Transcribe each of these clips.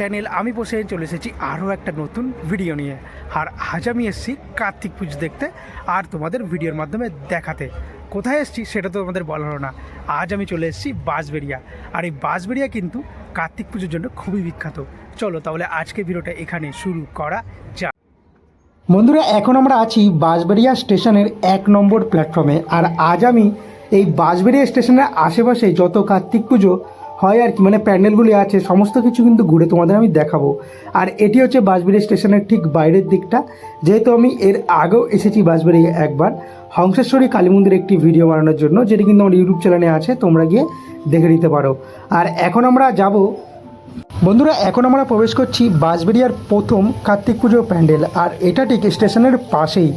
Channel আমি বসে চলে এসেছি আরও একটা নতুন ভিডিও নিয়ে। আর আজ আমি এসেছি কার্তিক পুজো দেখতে আর তোমাদের ভিডিওর মাধ্যমে দেখাতে। কোথায় এসেছি সেটা তো তোমাদের বলা হলো না। আজ আমি চলে এসেছি বাঁশবেড়িয়া। আর এই বাঁশবেড়িয়া কিন্তু কার্তিক পুজোর জন্য খুবই বিখ্যাত। চলো তাহলে আজকে ভিডিওটা এখানে শুরু করা যাক। বন্ধুরা, এখন আমরা আছি বাঁশবেড়িয়া স্টেশনের এক নম্বর প্ল্যাটফর্মে আর আজ আমি এই বাঁশবেড়িয়া স্টেশনের আশেপাশে যত কার্তিক পুজো হয় আর কি মানে প্যান্ডেলগুলি আছে, সমস্ত কিছু কিন্তু ঘুরে তোমাদের আমি দেখাবো। আর এটি হচ্ছে বাঁশবেড়িয়া স্টেশনের ঠিক বাইরের দিকটা। যেহেতু আমি এর আগেও এসেছি বাঁশবেড়িয়া একবার, হংসেশ্বরী কালী মন্দির একটি ভিডিও বানানোর জন্য, যেটি কিন্তু আমার ইউটিউব চ্যানেলে আছে, তোমরা গিয়ে দেখে নিতে পারো। আর এখন আমরা যাব, বন্ধুরা, এখন আমরা প্রবেশ করছি বাঁশবেড়িয়ার প্রথম কার্তিক পুজো প্যান্ডেল, আর এটা ঠিক স্টেশনের পাশেই।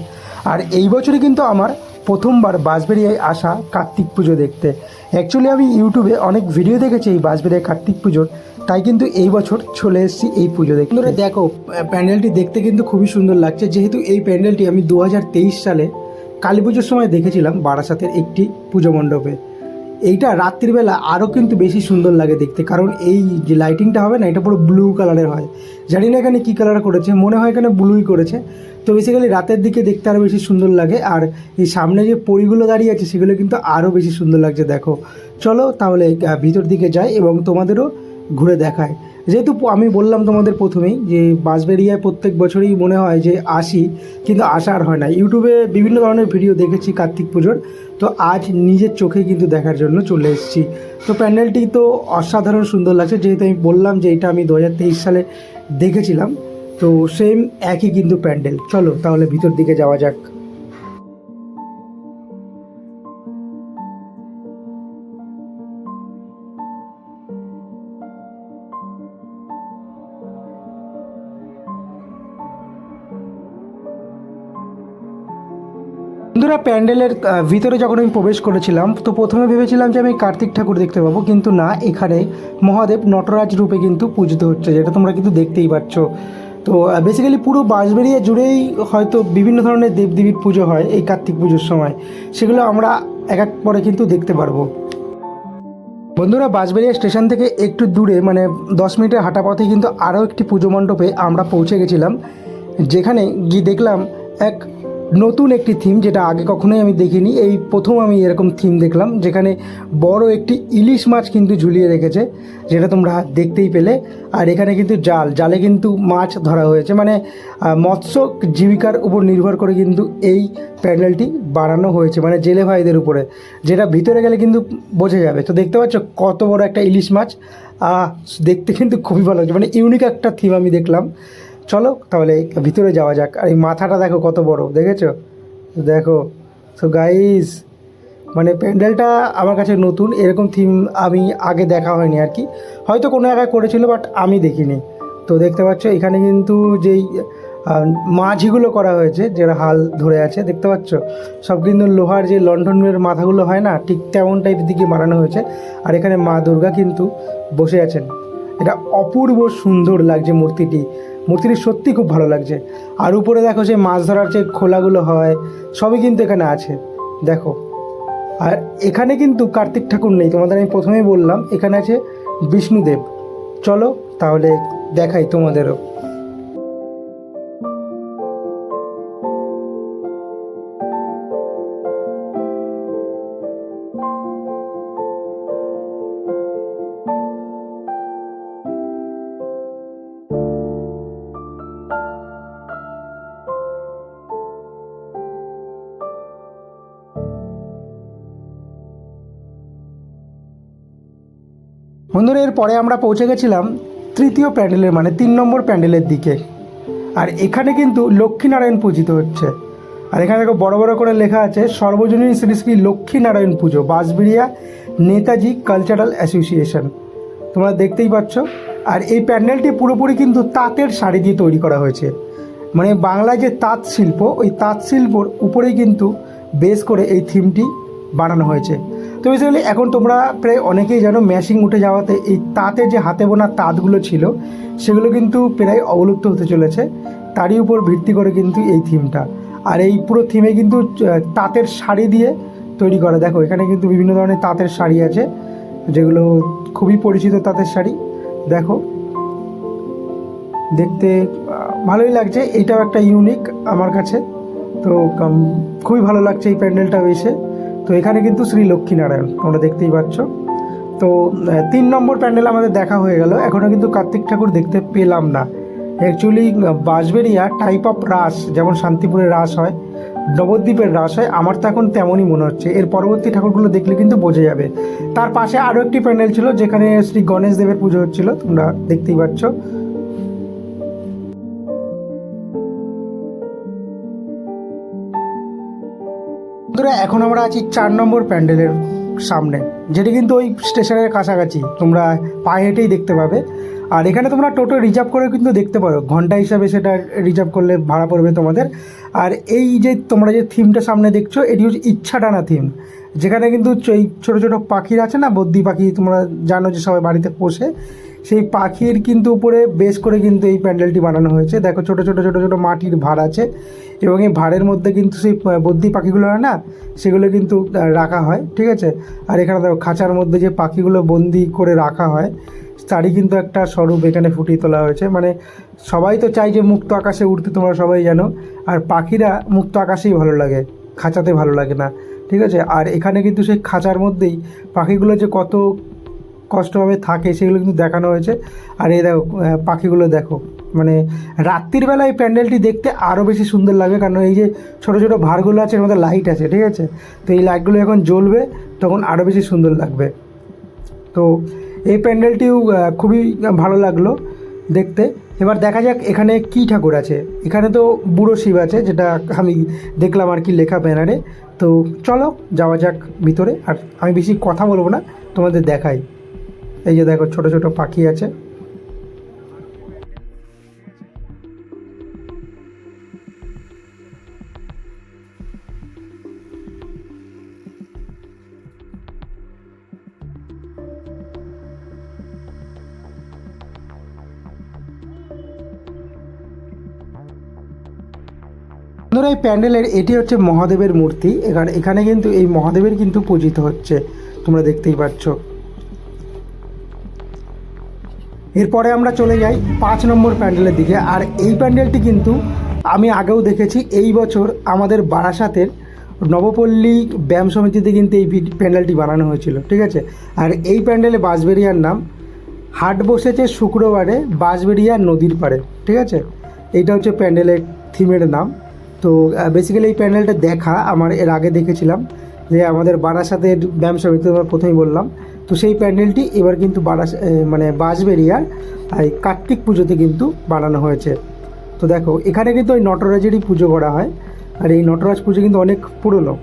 আর এই বছরই কিন্তু আমার প্রথমবার বাঁশবেড়িয়ায় আসা কার্তিক পুজো দেখতে। অ্যাকচুয়ালি আমি ইউটিউবে অনেক ভিডিও দেখেছি এই বাঁশবেড়িয়া কার্তিক পুজোর। তাই কিন্তু এই বছর চলে এসেছি এই পুজো দেখতে। বন্ধুরা, দেখো প্যান্ডেলটি দেখতে কিন্তু খুবই সুন্দর লাগছে। যেহেতু এই প্যান্ডেলটি আমি দু হাজার তেইশ সালে কালী পুজোর সময় দেখেছিলাম বারাসাতের একটি পুজো মণ্ডপে। এইটা রাত্রিবেলা আরও কিন্তু বেশি সুন্দর লাগে দেখতে, কারণ এই যে লাইটিংটা হবে না, এটা পুরো ব্লু কালারের হয়। জানি না এখানে কী কালার করেছে, মনে হয় এখানে ব্লুই করেছে। তো বেসিক্যালি রাতের দিকে দেখতে আরও বেশি সুন্দর লাগে। আর এই সামনে যে পরিগুলো দাঁড়িয়ে আছে, সেগুলো কিন্তু আরও বেশি সুন্দর লাগছে, দেখো। চলো তাহলে ভিতর দিকে যাই এবং তোমাদেরও ঘুরে দেখায় যেহেতু আমি বললাম তোমাদের প্রথমেই যে বাঁশবেরিয়ায় প্রত্যেক বছরই মনে হয় যে আসি, কিন্তু আসা আর হয় না। ইউটিউবে বিভিন্ন ধরনের ভিডিও দেখেছি কার্তিক পুজোর। তো আজ নিজের চোখে কিন্তু দেখার জন্য চলে এসেছি। তো প্যান্ডেলটি তো অসাধারণ সুন্দর লাগছে। যেহেতু আমি বললাম যে এটা আমি দু হাজার তেইশ সালে দেখেছিলাম তো সেম একই কিন্তু প্যান্ডেল। চলো তাহলে ভিতর দিকে যাওয়া যাক। বন্ধুরা, প্যান্ডেলের ভিতরে যখন আমি প্রবেশ করেছিলাম, তো প্রথমে ভেবেছিলাম যে আমি কার্তিক ঠাকুর দেখতে পাবো, কিন্তু না, এখানে মহাদেব নটরাজ রূপে কিন্তু পূজিত হচ্ছে, যেটা তোমরা কিন্তু দেখতেই পাচ্ছ। তো বেসিক্যালি পুরো বাঁশবেড়িয়া জুড়েই হয়তো বিভিন্ন ধরনের দেবদেবীর পুজো হয় এই কার্তিক পুজোর সময়। সেগুলো আমরা এক এক পরে কিন্তু দেখতে পারব। বন্ধুরা, বাঁশবেড়িয়া স্টেশন থেকে একটু দূরে মানে দশ মিনিটের হাঁটা পথে কিন্তু আরও একটি পুজো মণ্ডপে আমরা পৌঁছে গেছিলাম, যেখানে গিয়ে দেখলাম এক নতুন একটি থিম যেটা আগে কখনোই আমি দেখিনি। এই প্রথম আমি এরকম থিম দেখলাম, যেখানে বড় একটি ইলিশ মাছ কিন্তু ঝুলিয়ে রেখেছে, যেটা তোমরা দেখতেই পেলে। আর এখানে কিন্তু জাল, জালে কিন্তু মাছ ধরা হয়েছে। মানে মৎস্য জীবিকার উপর নির্ভর করে কিন্তু এই প্যান্ডেলটি বানানো হয়েছে মানে জেলে ভাইদের উপরে, যেটা ভিতরে গেলে কিন্তু বোঝা যাবে। তো দেখতে পাচ্ছ কত বড় একটা ইলিশ মাছ। দেখতে কিন্তু খুবই ভালো লাগছে। মানে ইউনিক একটা থিম আমি দেখলাম। চলো তাহলে ভিতরে যাওয়া যাক। আর এই মাথাটা দেখো কত বড়, দেখেছ? দেখো। সো গাইস মানে প্যান্ডেলটা আমার কাছে নতুন, এরকম থিম আমি আগে দেখা হয়নি আর কি। হয়তো কোনো জায়গায় করেছিল বাট আমি দেখিনি। তো দেখতে পাচ্ছ, এখানে কিন্তু যেই মাঝিগুলো করা হয়েছে, যারা হাল ধরে আছে, দেখতে পাচ্ছ? সব কিন্তু লোহার যে লন্ঠনের মাথাগুলো হয় না, ঠিক তেমন টাইপের দিকে বানানো হয়েছে। আর এখানে মা দুর্গা কিন্তু বসে আছেন। এটা অপূর্ব সুন্দর লাগছে মূর্তিটি। মূর্তিটি সত্যি খুব ভালো লাগছে। আর উপরে দেখো যে মাছ ধরার যে খোলাগুলো হয়, সবই কিন্তু এখানে আছে। দেখো। আর এখানে কিন্তু কার্তিক ঠাকুর নেই, তোমাদের আমি প্রথমেই বললাম, এখানে আছে বিষ্ণুদেব। চলো তাহলে দেখাই তোমাদেরও। বন্ধুরা এর পরে আমরা পৌঁছে গেছিলাম তৃতীয় প্যান্ডেলের মানে তিন নম্বর প্যান্ডেলের দিকে। আর এখানে কিন্তু লক্ষ্মীনারায়ণ পূজিত হচ্ছে। আর এখানে দেখো বড় বড় করে লেখা আছে, সর্বজনীন শ্রী শ্রী লক্ষ্মীনারায়ণ পুজো, বাঁশবেড়িয়া নেতাজি কালচারাল অ্যাসোসিয়েশন। তোমরা দেখতেই পাচ্ছ। আর এই প্যান্ডেলটি পুরোপুরি কিন্তু তাঁতের শাড়ি দিয়ে তৈরি করা হয়েছে। মানে বাংলায় যে তাঁত শিল্প, ওই তাঁত শিল্পর উপরেই কিন্তু বেস করে এই থিমটি বানানো হয়েছে। তো বেসিক্যালি এখন তোমরা প্রায় অনেকেই জানো ম্যাশিং উঠে যাওয়াতে এই তাঁতের যে হাতে বোনা তাঁতগুলো ছিল, সেগুলো কিন্তু প্রায় অবলুপ্ত হতে চলেছে। তারই উপর ভিত্তি করে কিন্তু এই থিমটা। আর এই পুরো থিমে কিন্তু তাঁতের শাড়ি দিয়ে তৈরি করা। দেখো, এখানে কিন্তু বিভিন্ন ধরনের তাঁতের শাড়ি আছে, যেগুলো খুবই পরিচিত তাঁতের শাড়ি। দেখো, দেখতে ভালোই লাগছে। এটাও একটা ইউনিক আমার কাছে। তো খুবই ভালো লাগছে এই প্যান্ডেলটা এসে তো এখানে কিন্তু শ্রী লক্ষ্মীনারায়ণ, তোমরা দেখতেই পাচ্ছ। তো তিন নম্বর প্যান্ডেল আমাদের দেখা হয়ে গেল। এখনও কিন্তু কার্তিক ঠাকুর দেখতে পেলাম না। Actually Bansberia type of Ras, যেমন শান্তিপুরের রাস হয়, নবদ্বীপের রাস হয়, আমার তো এখন তেমনই মনে হচ্ছে। এর পরবর্তী ঠাকুরগুলো দেখলে কিন্তু বোঝা যাবে। তার পাশে আরও একটি প্যান্ডেল ছিল, যেখানে শ্রী গণেশ দেবের পুজো হচ্ছিল, তোমরা দেখতেই পাচ্ছ। বন্ধুরা এখন আমরা আছি চার নম্বর প্যান্ডেলের সামনে, যেটি কিন্তু ওই স্টেশনের কাছাকাছি। তোমরা পায়ে হেঁটেই দেখতে পাবে। আর এখানে তোমরা টোটো রিজার্ভ করে কিন্তু দেখতে পারো। ঘণ্টা হিসাবে সেটা রিজার্ভ করলে ভাড়া পড়বে তোমাদের। আর এই যে তোমরা যে থিমটা সামনে দেখছ, এটি হচ্ছে ইচ্ছা টানা থিম। যেখানে কিন্তু এই ছোটো ছোটো পাখির আছে না, বদ্যি পাখি, তোমরা জানো যে সবাই বাড়িতে পোষে। সেই পাখির কিন্তু উপরে বেশ করে কিন্তু এই প্যান্ডেলটি বানানো হয়েছে। দেখো ছোটো ছোটো ছোটো ছোটো মাটির ভাড় আছে এবং এই ভাড়ের মধ্যে কিন্তু সেই বদ্যি পাখিগুলো হয় না, সেগুলো কিন্তু রাখা হয়, ঠিক আছে? আর এখানে দেখো খাঁচার মধ্যে যে পাখিগুলো বন্দি করে রাখা হয়, তারই কিন্তু একটা স্বরূপ এখানে ফুটিয়ে তোলা হয়েছে। মানে সবাই তো চাই যে মুক্ত আকাশে উঠতে তোমরা সবাই জানো। আর পাখিরা মুক্ত আকাশেই ভালো লাগে, খাঁচাতে ভালো লাগে না, ঠিক আছে? আর এখানে কিন্তু সেই খাঁচার মধ্যেই পাখিগুলো যে কত কষ্টভাবে থাকে, সেগুলো কিন্তু দেখানো হয়েছে। আর এই দেখো পাখিগুলো দেখো। মানে রাত্রির বেলা এই প্যান্ডেলটি দেখতে আরও বেশি সুন্দর লাগবে, কারণ এই যে ছোটো ছোটো ভারগুলো আছে, এর মধ্যে লাইট আছে, ঠিক আছে? তো এই লাইটগুলো যখন জ্বলবে, তখন আরও বেশি সুন্দর লাগবে। তো এই প্যান্ডেলটিও খুবই ভালো লাগল দেখতে। এবার দেখা যাক এখানে কি ঠাকুর আছে। এখানে তো বুড়ো শিব আছে, যেটা আমি দেখলাম আর কি লেখা ব্যানারে। তো চলো, যাওয়া যাক ভিতরে। আর আমি বেশি কথা বলব না, তোমাদের দেখাই। এই যে দেখো ছোট ছোট পাখি আছে। বন্ধুরা, এই প্যান্ডেলের এটি হচ্ছে মহাদেবের মূর্তি। এখানে এখানে কিন্তু এই মহাদেবের কিন্তু পূজিত হচ্ছে। তোমরা দেখতেই পাচ্ছ। এরপরে আমরা চলে যাই পাঁচ নম্বর প্যান্ডেলের দিকে। আর এই প্যান্ডেলটি কিন্তু আমি আগেও দেখেছি, এই বছর আমাদের বারাসাতের নবপল্লী ব্যায়াম সমিতিতে কিন্তু এই প্যান্ডেলটি বানানো হয়েছিল, ঠিক আছে? আর এই প্যান্ডেলে বাঁশবেরিয়ার নাম, হাট বসেছে শুক্রবারে বাঁশবেরিয়া নদীর পাড়ে, ঠিক আছে? এইটা হচ্ছে প্যান্ডেলের থিমের নাম। তো বেসিক্যালি এই প্যান্ডেলটা দেখা, আমার এর আগে দেখেছিলাম যে আমাদের বারাসাতের ব্যায়াম সমিতি প্রথমেই বললাম তো সেই প্যান্ডেলটি এবার কিন্তু এ, মানে বাঁশবেরিয়ার কার্তিক পুজোতে কিন্তু বানানো হয়েছে। তো দেখো এখানে কিন্তু ওই নটরাজেরই পুজো করা হয় আর এই নটরাজ পুজো কিন্তু অনেক পুরনো।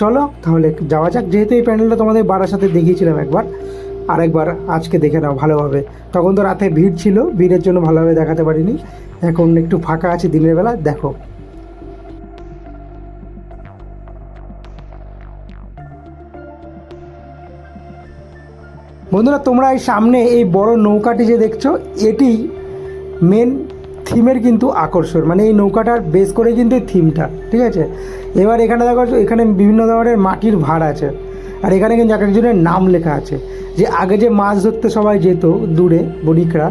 চলো তাহলে যাওয়া যাক যেহেতু এই প্যান্ডেলটা তোমাদের বাড়ার সাথে দেখিয়েছিলাম একবার আরেকবার আজকে দেখে নাও ভালোভাবে তখন তো রাতে ভিড় ছিল ভিড়ের জন্য ভালোভাবে দেখাতে পারিনি। এখন একটু ফাঁকা আছে দিনের বেলা দেখো। বন্ধুরা, তোমরা এই সামনে এই বড় নৌকাটি যে দেখছ, এটি মেন থিমের কিন্তু আকর্ষণ। মানে এই নৌকাটার বেস করে কিন্তু থিমটা ঠিক আছে? এবার এখানে দেখো, এখানে বিভিন্ন ধরনের মাটির ভাড় আছে। আর এখানে কিন্তু এক একজনের নাম লেখা আছে। যে আগে যে মাছ ধরতে সবাই যেত দূরে, বণিকরা,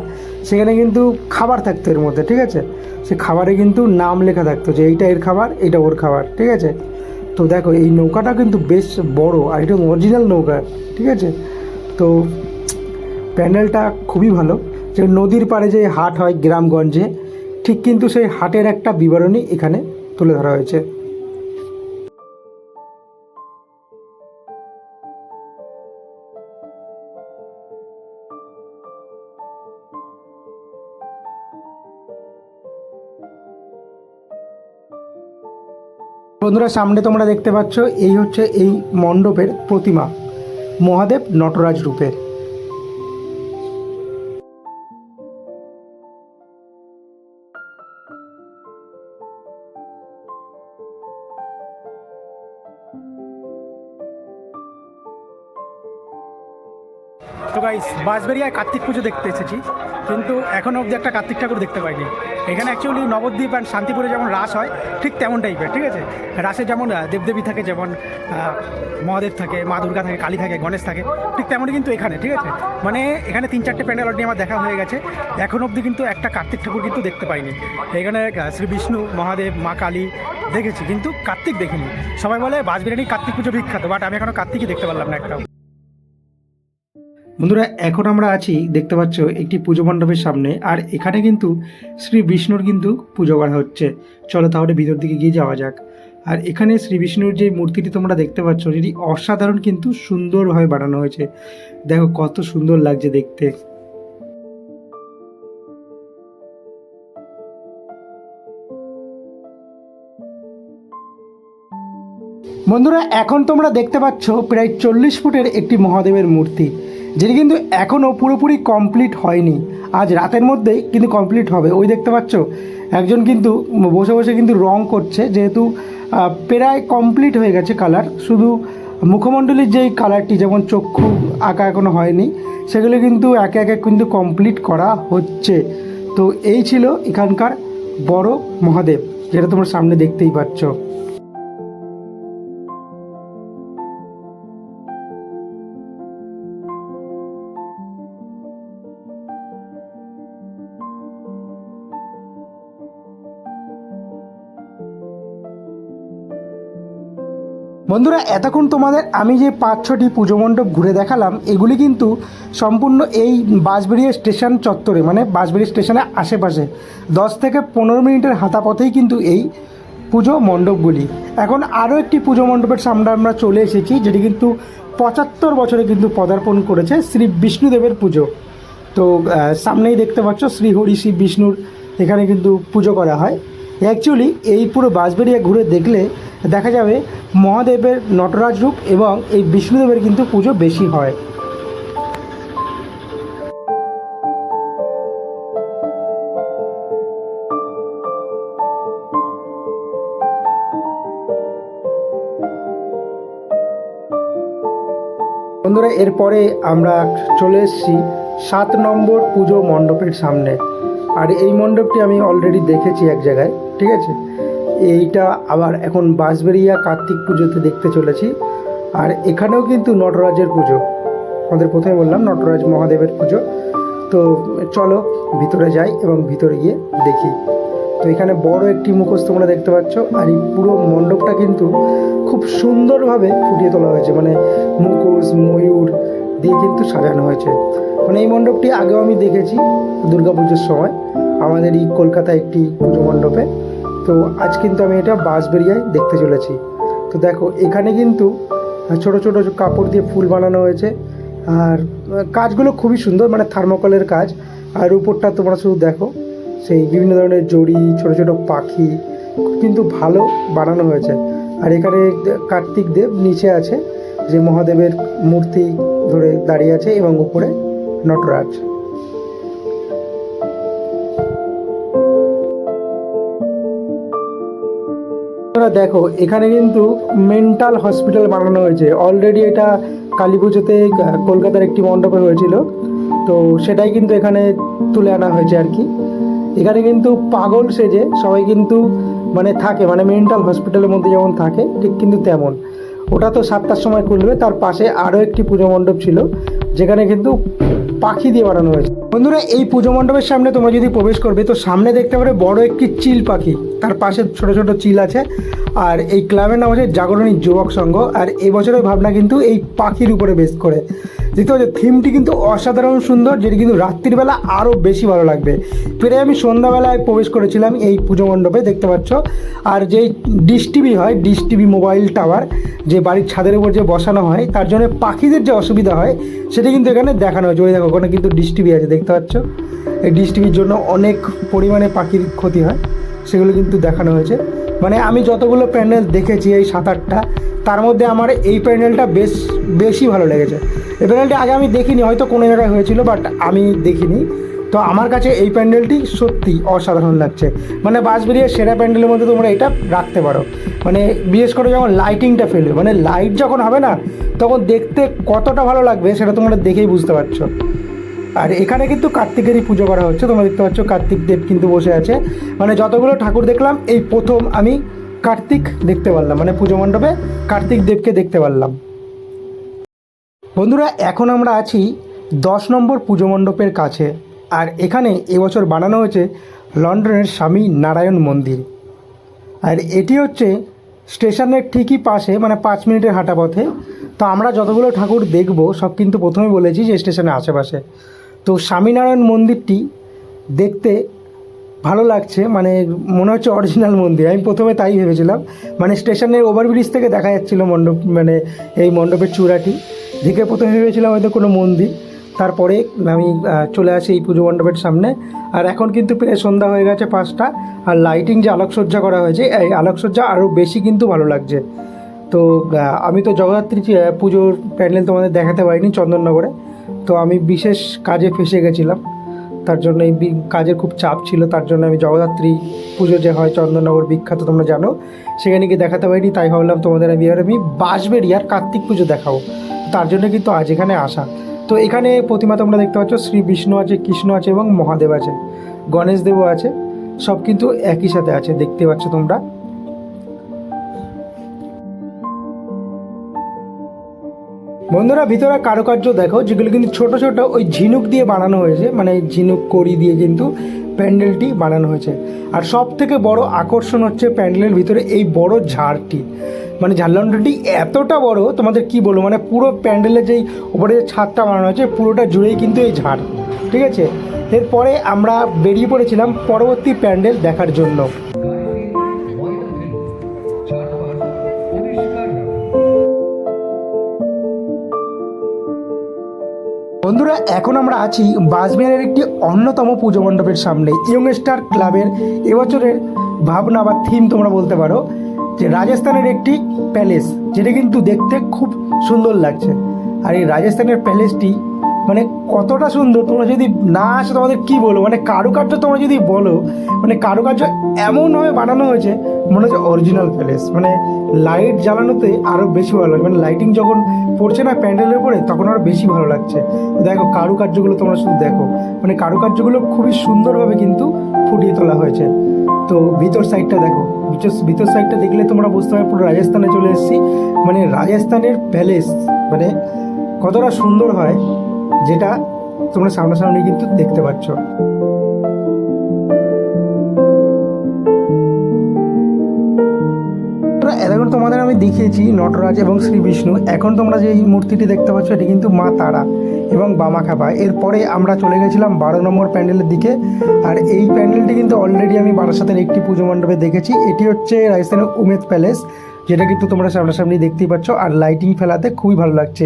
সেখানে কিন্তু খাবার থাকতো এর মধ্যে, ঠিক আছে? সে খাবারে কিন্তু নাম লেখা থাকতো যে এইটা এর খাবার এটা ওর খাবার, ঠিক আছে? তো দেখো, এই নৌকাটা কিন্তু বেশ বড়, আর এটা অরিজিনাল নৌকা, ঠিক আছে? তো প্যান্ডেলটা খুবই ভালো। যে নদীর পাড়ে যে হাট হয় গ্রামগঞ্জে, ঠিক কিন্তু সেই হাটের একটা বিবরণী এখানে তুলে ধরা হয়েছে। বন্ধুরা, সামনে তোমরা দেখতে পাচ্ছ, এই হচ্ছে এই মণ্ডপের প্রতিমা। মহাদেব নটরাজ রূপের তো গাইস বাঁশবেরিয়ায় কার্তিক পুজো দেখতে এসেছি, কিন্তু এখনও অবধি একটা কার্তিক ঠাকুর দেখতে পাইনি। এখানে অ্যাকচুয়ালি নবদ্বীপ অ্যান্ড শান্তিপুরে যেমন রাস হয়, ঠিক তেমন টাইপের ঠিক আছে? রাসে যেমন দেবদেবী থাকে যেমন মহাদেব থাকে, মা দুর্গা থাকে, কালী থাকে, গণেশ থাকে, ঠিক তেমনই কিন্তু এখানে, ঠিক আছে? মানে এখানে তিন চারটে প্যান্ডেল অলরেডি আমার দেখা হয়ে গেছে। এখন অবধি কিন্তু একটা কার্তিক ঠাকুর কিন্তু দেখতে পাইনি। এখানে শ্রী বিষ্ণু, মহাদেব, মা কালী দেখেছি, কিন্তু কার্তিক দেখিনি। সবাই বলে বাঁশবেরিয়ানি কার্তিক পুজো বিখ্যাত বাট আমি এখনও কার্তিকই দেখতে পারলাম না একটা বন্ধুরা, এখন আমরা আছি, দেখতে পাচ্ছ, একটি পুজো মণ্ডপের সামনে, আর এখানে কিন্তু শ্রী বিষ্ণুর কিন্তু পুজো করা হচ্ছে। চলো তাহলে ভিতর দিকে গিয়ে যাওয়া যাক। আর এখানে শ্রী বিষ্ণুর যে মূর্তিটি তোমরা দেখতে পাচ্ছ যেটি অসাধারণ কিন্তু সুন্দরভাবে বানানো হয়েছে। দেখো, কত সুন্দর লাগছে দেখতে। বন্ধুরা, এখন তোমরা দেখতে পাচ্ছ, প্রায় চল্লিশ ফুটের একটি মহাদেবের মূর্তি। যেটি কিন্তু এখনও পুরোপুরি কমপ্লিট হয়নি। আজ রাতের মধ্যেই কিন্তু কমপ্লিট হবে। ওই দেখতে পাচ্ছ, একজন কিন্তু বসে বসে কিন্তু রং করছে, যেহেতু প্রায় কমপ্লিট হয়ে গেছে কালার শুধু মুখমণ্ডলীর যেই কালারটি যেমন চক্ষু, আঁকা এখনও হয়নি, সেগুলো কিন্তু একে একে কিন্তু কমপ্লিট করা হচ্ছে। তো এই ছিল এখানকার বড় মহাদেব, যেটা তোমরা সামনে দেখতেই পাচ্ছ। বন্ধুরা, এতক্ষণ তোমাদের আমি যে পাঁচ, ছটি পুজো মণ্ডপ ঘুরে দেখালাম, এগুলি কিন্তু সম্পূর্ণ এই বাঁশবেড়িয়া স্টেশন চত্বরে মানে বাঁশবেড়িয়া স্টেশনের আশেপাশে। দশ থেকে পনেরো মিনিটের হাঁটা পথেই কিন্তু এই পুজো মণ্ডপগুলি। এখন আরও একটি পুজো মণ্ডপের সামনে আমরা চলে এসেছি, যেটি কিন্তু পঁচাত্তর বছরে কিন্তু পদার্পণ করেছে শ্রী বিষ্ণুদেবের পুজো। তো সামনেই দেখতে পাচ্ছ শ্রী হরি শ্রী বিষ্ণুর এখানে কিন্তু পুজো করা হয়। অ্যাকচুয়ালি এই পুরো বাঁশবেড়িয়া ঘুরে দেখলে দেখা যাবে মহাদেবের নটরাজ রূপ এবং এই বিষ্ণুদেবের কিন্তু পুজো বেশি হয়। বন্ধুরা, এরপরে আমরা চলে এসেছি সাত নম্বর পুজো মণ্ডপের সামনে। আর এই মণ্ডপটি আমি অলরেডি দেখেছি এক জায়গায়। ঠিক আছে? এইটা আবার এখন বাঁশবেরিয়া কার্তিক পুজোতে দেখতে চলেছি। আর এখানেও কিন্তু নটরাজের পুজো। আমাদের প্রথমে বললাম নটরাজ মহাদেবের পুজো। তো চলো ভিতরে যাই এবং ভিতরে গিয়ে দেখি। তো এখানে বড় একটি মুখোশ তোমরা দেখতে পাচ্ছ। আর এই পুরো মণ্ডপটা কিন্তু খুব সুন্দরভাবে ফুটিয়ে তোলা হয়েছে। মানে মুখোশ, ময়ূর দিয়ে কিন্তু সাজানো হয়েছে। মানে এই মণ্ডপটি আগেও আমি দেখেছি দুর্গাপুজোর সময়। আমাদের এই কলকাতায় একটি পুজো মণ্ডপে। তো আজ কিন্তু আমি এটা বাঁশবেরিয়ায় দেখতে চলেছি। তো দেখো, এখানে কিন্তু ছোট ছোট কাপড় দিয়ে ফুল বানানো হয়েছে। আর কাজগুলো খুবই সুন্দর মানে থার্মোকলের কাজ। আর উপরটা তোমরা শুধু দেখো, সেই বিভিন্ন ধরনের জড়ি, ছোট ছোট পাখি, কিন্তু ভালো বানানো হয়েছে। আর এখানে কার্তিক দেব নিচে আছে, যে মহাদেবের মূর্তি ধরে দাঁড়িয়ে আছে এবং উপরে নটরাজ। তোমরা দেখো, এখানে কিন্তু মেন্টাল হসপিটাল বানানো হয়েছে। অলরেডি এটা কালী পুজোতে কলকাতার একটি মণ্ডপে হয়েছিল। তো সেটাই কিন্তু এখানে তুলে আনা হয়েছে আর কি। এখানে কিন্তু পাগল সেজে সবাই কিন্তু মানে থাকে মানে মেন্টাল হসপিটালের মধ্যে যেমন থাকে, ঠিক কিন্তু তেমন। ওটা তো সাতটার সময় খুলবে, তার পাশে আরও একটি পুজো মণ্ডপ ছিল, যেখানে কিন্তু পাখি দিয়ে বানানো হয়েছে। বন্ধুরা, এই পুজো মণ্ডপের সামনে তোমরা যদি প্রবেশ করবে, তো সামনে দেখতে পাবে বড় একটি চিল পাখি। তার পাশে ছোট ছোট চিল আছে। আর এই ক্লাবের নাম হচ্ছে জাগরণী যুবক সংঘ। আর এবছরের বছরের ভাবনা কিন্তু এই পাখির উপরে বেস করে। দেখতে পাচ্ছ থিমটি কিন্তু অসাধারণ সুন্দর, যেটি কিন্তু রাত্রিবেলা আরও বেশি ভালো লাগবে। প্রায় আমি সন্ধ্যাবেলায় প্রবেশ করেছিলাম এই পুজো মণ্ডপে, দেখতে পাচ্ছ। আর যেই ডিশ টিভি হয়, ডিশ টিভি মোবাইল টাওয়ার, যে বাড়ির ছাদের উপর যে বসানো হয়, তার জন্য পাখিদের যে অসুবিধা হয়, সেটা কিন্তু এখানে দেখানো হয়েছে। ওই দেখো, ওখানে কিন্তু ডিশ টিভি আছে, দেখতে পাচ্ছ। এই ডিশ টিভির জন্য অনেক পরিমাণে পাখির ক্ষতি হয়, সেগুলো কিন্তু দেখানো হয়েছে। মানে আমি যতগুলো প্যান্ডেল দেখেছি এই সাত আটটা তার মধ্যে আমার এই প্যান্ডেলটা বেশ, বেশি ভালো লেগেছে। এই প্যান্ডেলটা আগে আমি দেখিনি, হয়তো কোনো জায়গায় হয়েছিল বাট আমি দেখিনি। তো আমার কাছে এই প্যান্ডেলটি সত্যি অসাধারণ লাগছে। মানে বাঁশবেরিয়ার সেরা প্যান্ডেলের মধ্যে তোমরা এটা রাখতে পারো। মানে বিশেষ করে যখন লাইটিংটা ফেলবে মানে লাইট যখন হবে না, তখন দেখতে কতটা ভালো লাগবে সেটা তোমরা দেখেই বুঝতে পারছ। আর এখানে কিন্তু কার্তিকেরই পুজো করা হচ্ছে, তোমরা দেখতে পাচ্ছ কার্তিক দেব কিন্তু বসে আছে। মানে যতগুলো ঠাকুর দেখলাম, এই প্রথম আমি কার্তিক দেখতে পারলাম মানে পুজো মণ্ডপে কার্তিক দেবকে দেখতে পারলাম। বন্ধুরা, এখন আমরা আছি দশ নম্বর পুজো মণ্ডপের কাছে, আর এখানে এবছর বানানো হয়েছে লন্ডনের স্বামী নারায়ণ মন্দির। আর এটি হচ্ছে স্টেশনের ঠিকই পাশে মানে পাঁচ মিনিটের হাঁটা পথে। তো আমরা যতগুলো ঠাকুর দেখব, সব কিন্তু প্রথমে বলেছি যে স্টেশনের আশেপাশে। তো স্বামীনারায়ণ মন্দিরটি দেখতে ভালো লাগছে মানে মনে হচ্ছে অরিজিনাল মন্দির। আমি প্রথমে তাই ভেবেছিলাম। মানে স্টেশনের ওভারব্রিজ থেকে দেখা যাচ্ছিল মণ্ডপ মানে এই মণ্ডপের চূড়াটি। দেখে প্রথমে ভেবেছিলাম হয়তো কোনো মন্দির। তারপরে আমি চলে আসি এই পুজো মণ্ডপের সামনে। আর এখন কিন্তু প্রায় সন্ধ্যা হয়ে গেছে পাঁচটা। আর লাইটিং যে আলোকসজ্জা করা হয়েছে, এই আলোকসজ্জা আরও বেশি কিন্তু ভালো লাগছে। তো আমি তো জগদ্ধাত্রী পুজোর প্যান্ডেল তোমাদের দেখাতে পারিনি চন্দননগরে। তো আমি বিশেষ কাজে ফেসে গেছিলাম। তার জন্য এই কাজের খুব চাপ ছিল, তার জন্য আমি জগদ্ধাত্রী পুজো যে হয় চন্দননগর বিখ্যাত, তোমরা জানো। সেখানে গিয়ে দেখাতে পারিনি, তাই ভাবলাম তোমাদের আমি এবার আমি বাঁশবেড়িয়ার কার্তিক পুজো দেখাবো। তার জন্য কিন্তু আজ এখানে আসা। তো এখানে প্রতিমা তোমরা দেখতে পাচ্ছ, শ্রী বিষ্ণু আছে, কৃষ্ণ আছে এবং মহাদেব আছে। গণেশ দেবও আছে, সব কিন্তু একই সাথে আছে, দেখতে পাচ্ছ তোমরা। বন্ধুরা, ভিতরে কারুকার্য দেখো, যেগুলো কিন্তু ছোট ছোট ওই ঝিনুক দিয়ে বানানো হয়েছে মানে ঝিনুক কড়ি দিয়ে কিন্তু প্যান্ডেলটি বানানো হয়েছে। আর সব থেকে বড় আকর্ষণ হচ্ছে প্যান্ডেলের ভিতরে এই বড় ঝাড়টি। মানে ঝাড়লন্ডটি এতটা বড়, তোমাদের কি বলব মানে পুরো প্যান্ডেলের যেই উপরে যে ছাদটা বানানো হয়েছে, পুরোটা জুড়েই কিন্তু এই ঝাড়। ঠিক আছে? এরপরে আমরা বেরিয়ে পড়েছিলাম পরবর্তী প্যান্ডেল দেখার জন্য। বন্ধুরা, এখন আমরা আছি বাসবিহারের একটি অন্যতম পুজো মণ্ডপের সামনে ইয়ং স্টার ক্লাবের এবছরের ভাবনা বা থিম তোমরা বলতে পারো, যে রাজস্থানের একটি প্যালেস যেটা কিন্তু দেখতে খুব সুন্দর লাগছে। আর এই রাজস্থানের প্যালেসটি মানে কতটা সুন্দর, তোমরা যদি না আসো, তোমাদের কী বলো মানে কারুকার্য তোমরা যদি বলো মানে কারুকার্য এমনভাবে বানানো হয়েছে, মনে হচ্ছে অরিজিনাল প্যালেস মানে লাইট জ্বালানোতে আরও বেশি ভালো লাগে মানে লাইটিং যখন পড়ছে না প্যান্ডেলের উপরে, তখন আরও বেশি ভালো লাগছে। দেখো, কারুকার্যগুলো তোমরা শুধু দেখো। মানে কারুকার্যগুলো খুবই সুন্দরভাবে কিন্তু ফুটিয়ে তোলা হয়েছে। তো ভিতর সাইডটা দেখো। ভিতর সাইডটা দেখলে তোমরা বুঝতে পারবে, পুরো রাজস্থানে চলে এসেছি। মানে রাজস্থানের প্যালেস মানে কতটা সুন্দর হয়, যেটা তোমরা সামনাসামনি কিন্তু দেখতে পাচ্ছ। বন্ধুরা, এতক্ষণ তোমাদের আমি দেখিয়েছি নটরাজ এবং শ্রী বিষ্ণু। এখন তোমরা যে এই মূর্তিটি দেখতে পাচ্ছ এটি কিন্তু মা তারা এবং বামা বামাখাপা এরপরে আমরা চলে গেছিলাম বারো নম্বর প্যান্ডেলের দিকে। আর এই প্যান্ডেলটি কিন্তু অলরেডি আমি বারাসাতের একটি পুজো মণ্ডপে দেখেছি। এটি হচ্ছে রাজস্থানের উমেদ প্যালেস যেটা কিন্তু তোমরা সামনাসামনি দেখতেই পাচ্ছ। আর লাইটিং ফেলাতে খুবই ভালো লাগছে।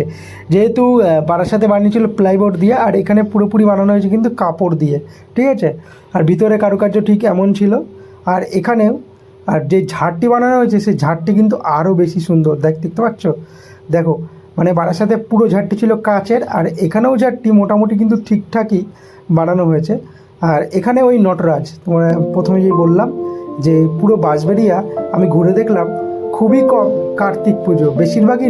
যেহেতু বারাসাতে বানিয়েছিল প্লাইবোর্ড দিয়ে আর এখানে পুরোপুরি বানানো হয়েছে কিন্তু কাপড় দিয়ে। ঠিক আছে? আর ভিতরে কারুকার্য ঠিক এমন ছিল। আর এখানেও আর যে ঝাড়টি বানানো হয়েছে, সেই ঝাড়টি কিন্তু আরও বেশি সুন্দর। দেখ, দেখতে পাচ্ছ? দেখো মানে বাড়ার সাথে পুরো ঝাড়টি ছিল কাচের, আর এখানেও ঝাড়টি মোটামুটি কিন্তু ঠিকঠাকই বানানো হয়েছে। আর এখানে ওই নটরাজ, তোমার প্রথমে যে বললাম যে পুরো বাঁশবেড়িয়া আমি ঘুরে দেখলাম, খুবই কম কার্তিক পুজো, বেশিরভাগই